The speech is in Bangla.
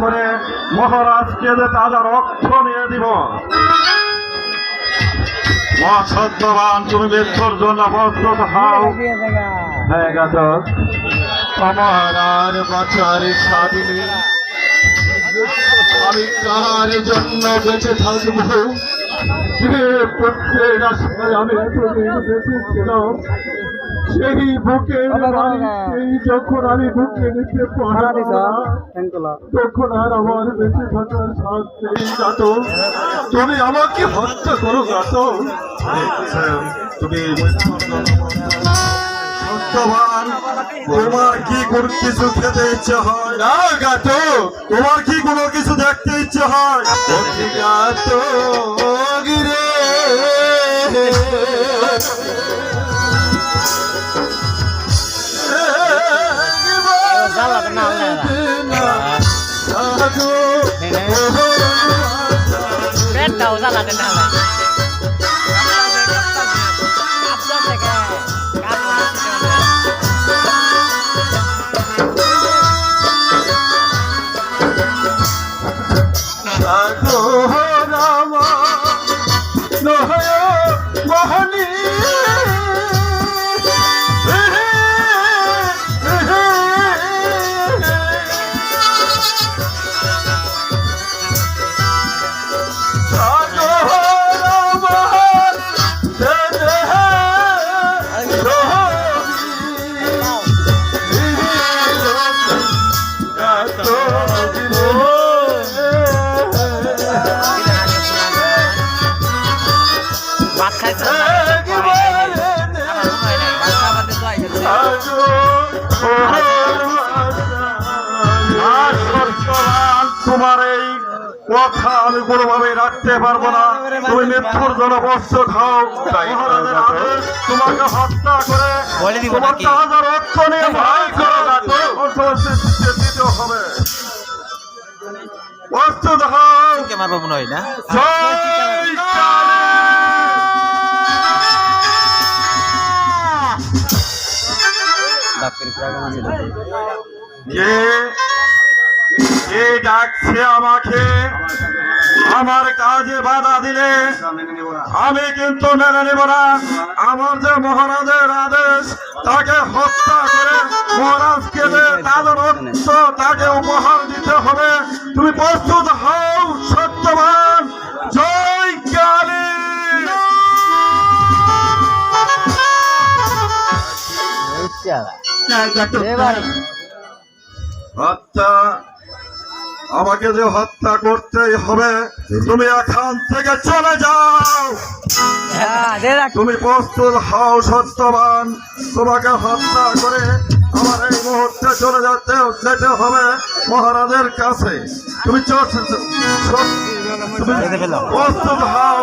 করে মহারাজকে যে তাজা রক্ত নিয়ে দিব। মা সত্যবান তুমি মৃত্যুর জন্য প্রস্তুত হও। হ্যাঁ গাজক আমার আর বাঁচার আমি কার জন্য বেঁচে আমি বেঁচে ছিলাম। সেই বুকের বাড়িতেই যখন আমি বুকে নিতে পারব তখন আর আমার বেঁচে থাকার সাথ নেই গাতো তুমি আমাকে হত্যা করো তুমি সত্যবান তোমার কি কোনো কিছু খেতে ইচ্ছে হয়? না গাতো তোমার কি কোনো কিছু দেখতে ইচ্ছে হয়? গাতো পেটটাও জ্বালাতে না হয় তোমার এই কথা আমি কোনোভাবে রাখতে পারব না। তুমি মৃত্যুর জন্য বস্ত্র খাও তোমাকে হত্যা করে তোমার রক্ত নিয়ে ভাই দিতে হবে। হও। মারবো মনে হয় না? ডাকছে আমাকে আমার কাজে বাধা দিলে। আমি কিন্তু মেনে নেব না। আমার যে মহারাজের আদেশ তাকে হত্যা করে মহারাজকে যে তাদের রক্ত তাকে উপহার দিতে হবে। তুমি প্রস্তুত হও সত্যবান। জয় কালী। হত্যা আমাকে যে হত্যা করতেই হবে তুমি এখান থেকে চলে যাও। তুমি প্রস্তুত হও সত্যবান। তোমাকে হত্যা করে আমার এই মুহূর্তে চলে যেতে যেতে হবে মহারাজের কাছে। তুমি প্রস্তুত হও।